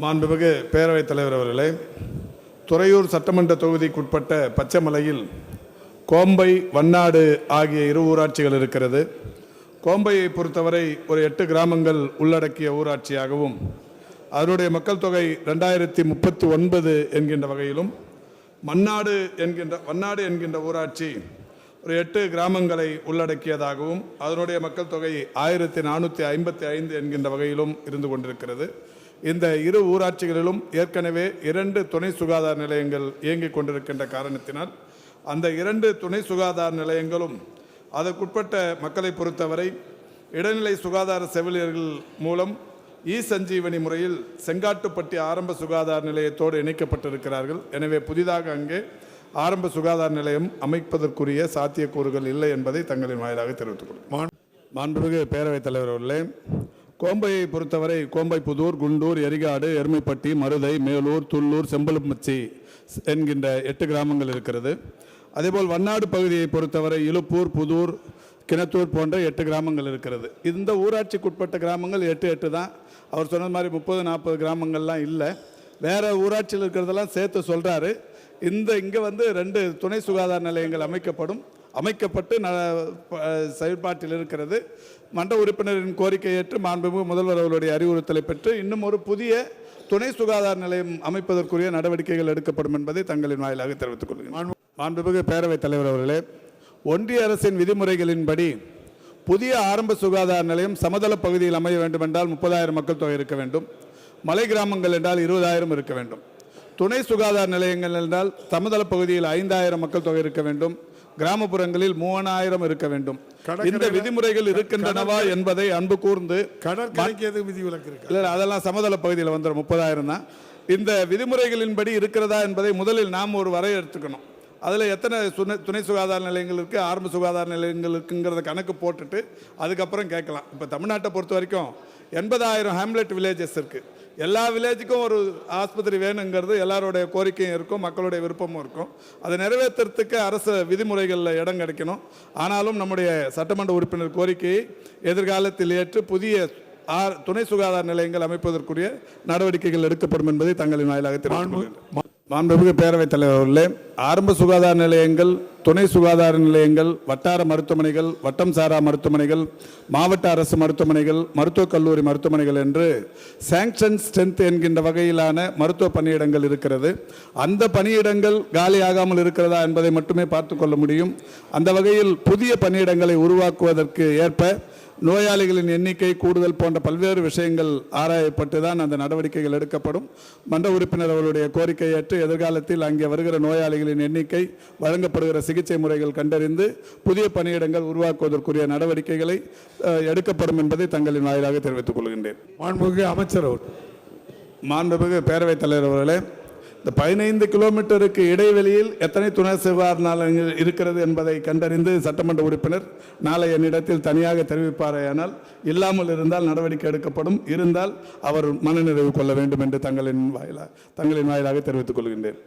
மாண்புமிகு பேரவைத் தலைவர் அவர்களே துறையூர் சட்டமன்ற தொகுதிக்குட்பட்ட பச்சைமலையில் கோம்பை வண்ணாடு ஆகிய இரு ஊராட்சிகள் இருக்கிறது. கோம்பையை பொறுத்தவரை ஒரு எட்டு கிராமங்கள் உள்ளடக்கிய ஊராட்சியாகவும் அதனுடைய மக்கள் தொகை ரெண்டாயிரத்தி முப்பத்தி ஒன்பது என்கின்ற வகையிலும் மன்னாடு என்கின்ற வண்ணாடு என்கின்ற ஊராட்சி ஒரு எட்டு கிராமங்களை உள்ளடக்கியதாகவும் அதனுடைய மக்கள் தொகை ஆயிரத்தி நானூற்றி ஐம்பத்தி ஐந்து என்கின்ற வகையிலும் இருந்து கொண்டிருக்கிறது. இந்த இரு ஊராட்சிகளிலும் ஏற்கனவே இரண்டு துணை சுகாதார நிலையங்கள் இயங்கிக் கொண்டிருக்கின்ற காரணத்தினால் அந்த இரண்டு துணை சுகாதார நிலையங்களும் அதற்குட்பட்ட மக்களை பொறுத்தவரை இடைநிலை சுகாதார செவிலியர்கள் மூலம் இ சஞ்சீவனி முறையில் செங்காட்டுப்பட்டி ஆரம்ப சுகாதார நிலையத்தோடு இணைக்கப்பட்டிருக்கிறார்கள். எனவே புதிதாக அங்கே ஆரம்ப சுகாதார நிலையம் அமைப்பதற்குரிய சாத்தியக்கூறுகள் இல்லை என்பதை தங்களின் வாயிலாக தெரிவித்துக் கொள்கிறேன். மாண்புமிகு பேரவைத் தலைவர் அவர்களே கோம்பையை பொறுத்தவரை கோம்பை புதூர் குண்டூர் எரிகாடு எருமைப்பட்டி மருதை மேலூர் துள்ளூர் செம்பலுமச்சி என்கின்ற எட்டு கிராமங்கள் இருக்கிறது. அதேபோல் வண்ணாடு பகுதியை பொறுத்தவரை இலுப்பூர் புதூர் கிணத்தூர் போன்ற எட்டு கிராமங்கள் இருக்கிறது. இந்த ஊராட்சிக்குட்பட்ட கிராமங்கள் எட்டு எட்டு தான். அவர் சொன்னது மாதிரி முப்பது நாற்பது கிராமங்கள்லாம் இல்லை. வேறு ஊராட்சியில் இருக்கிறதெல்லாம் சேர்த்து சொல்கிறாரு இந்த இங்கே வந்து ரெண்டு துணை சுகாதார நிலையங்கள் அமைக்கப்படும். அமைக்கப்பட்டு ந செயல்பாட்டில் இருக்கிறது. மன்ற உறுப்பினரின் கோரிக்கை ஏற்று மாண்புமிகு முதல்வர் அவர்களுடைய அறிவுறுத்தலை பெற்று இன்னும் ஒரு புதிய துணை சுகாதார நிலையம் அமைப்பதற்குரிய நடவடிக்கைகள் எடுக்கப்படும் என்பதை தங்களின் வாயிலாக தெரிவித்துக் கொள்கிறேன். மாண்புமிகு பேரவைத் தலைவர் அவர்களே ஒன்றிய அரசின் விதிமுறைகளின்படி புதிய ஆரம்ப சுகாதார நிலையம் சமதள பகுதியில் அமைய வேண்டுமென்றால் முப்பதாயிரம் மக்கள் தொகை இருக்க வேண்டும். மலை கிராமங்கள் என்றால் இருபதாயிரம் இருக்க வேண்டும். துணை சுகாதார நிலையங்கள் என்றால் சமதள பகுதியில் ஐந்தாயிரம் மக்கள் தொகை இருக்க வேண்டும். கிராமப்புறங்களில் மூவாயிரம் இருக்க வேண்டும். இந்த விதிமுறைகள் இருக்கின்றனவா என்பதை அன்பு கூர்ந்து கடற்கரைக்கு எது விதி விலக்கு இருக்கு இல்லை அதெல்லாம் சமதள பகுதியில் வந்துடும் முப்பதாயிரம் தான். இந்த விதிமுறைகளின்படி இருக்கிறதா என்பதை முதலில் நாம் ஒரு வரையறுத்துக்கணும் அதில் எத்தனை துணை துணை சுகாதார நிலையங்கள் இருக்குது ஆரம்ப சுகாதார நிலையங்கள் இருக்குங்கிறத கணக்கு போட்டுட்டு அதுக்கப்புறம் கேட்கலாம். இப்போ தமிழ்நாட்டை பொறுத்த வரைக்கும் எண்பதாயிரம் ஹேம்லெட் வில்லேஜஸ் இருக்குது எல்லா வில்லேஜுக்கும் ஒரு ஆஸ்பத்திரி வேணுங்கிறது எல்லாருடைய கோரிக்கையும் இருக்கும் மக்களுடைய விருப்பமும் இருக்கும். அதை நிறைவேற்றுறதுக்கு அரசு விதிமுறைகளில் இடம் கிடைக்கணும். ஆனாலும் நம்முடைய சட்டமன்ற உறுப்பினர் கோரிக்கையை எதிர்காலத்தில் ஏற்று புதிய ஆர் துணை சுகாதார நிலையங்கள் அமைப்பதற்குரிய நடவடிக்கைகள் எடுக்கப்படும் என்பதை தங்களின் வாயிலாக தெரிவித்துக் மாண்புமிகு பேரவைத் தலைவர் அவர்களே ஆரம்ப சுகாதார நிலையங்கள் துணை சுகாதார நிலையங்கள் வட்டார மருத்துவமனைகள் வட்டம் சாரா மருத்துவமனைகள் மாவட்ட அரசு மருத்துவமனைகள் மருத்துவக் கல்லூரி மருத்துவமனைகள் என்று சாங்ஷன் ஸ்ட்ரென்த் என்கின்ற வகையிலான மருத்துவ பணியிடங்கள் இருக்கிறது. அந்த பணியிடங்கள் காலியாகாமல் இருக்கிறதா என்பதை மட்டுமே பார்த்து கொள்ள முடியும். அந்த வகையில் புதிய பணியிடங்களை உருவாக்குவதற்கு ஏற்ப நோயாளிகளின் எண்ணிக்கை கூடுதல் போன்ற பல்வேறு விஷயங்கள் ஆராயப்பட்டு தான் அந்த நடவடிக்கைகள் எடுக்கப்படும். மன்ற உறுப்பினர் அவருடைய கோரிக்கை ஏற்று எதிர்காலத்தில் அங்கே வருகிற நோயாளிகளின் எண்ணிக்கை வழங்கப்படுகிற சிகிச்சை முறைகள் கண்டறிந்து புதிய பணியிடங்கள் உருவாக்குவதற்குரிய நடவடிக்கைகளை எடுக்கப்படும் என்பதை தங்களின் வாயிலாக தெரிவித்துக் கொள்கின்றேன். மாண்புமிகு அமைச்சர் அவர் மாண்புமிகு பேரவைத் தலைவர் அவர்களே இந்த பதினைந்து கிலோமீட்டருக்கு இடைவெளியில் எத்தனை துணை சுகாதார இருக்கிறது என்பதை கண்டறிந்து சட்டமன்ற உறுப்பினர் நாளை என்னிடத்தில் தனியாக தெரிவிப்பாரேயானால் இல்லாமல் இருந்தால் நடவடிக்கை எடுக்கப்படும். இருந்தால் அவர் மனநிறைவு கொள்ள வேண்டும் என்று தங்களின் வாயிலாக தங்களின் வாயிலாக தெரிவித்துக் கொள்கின்றேன்.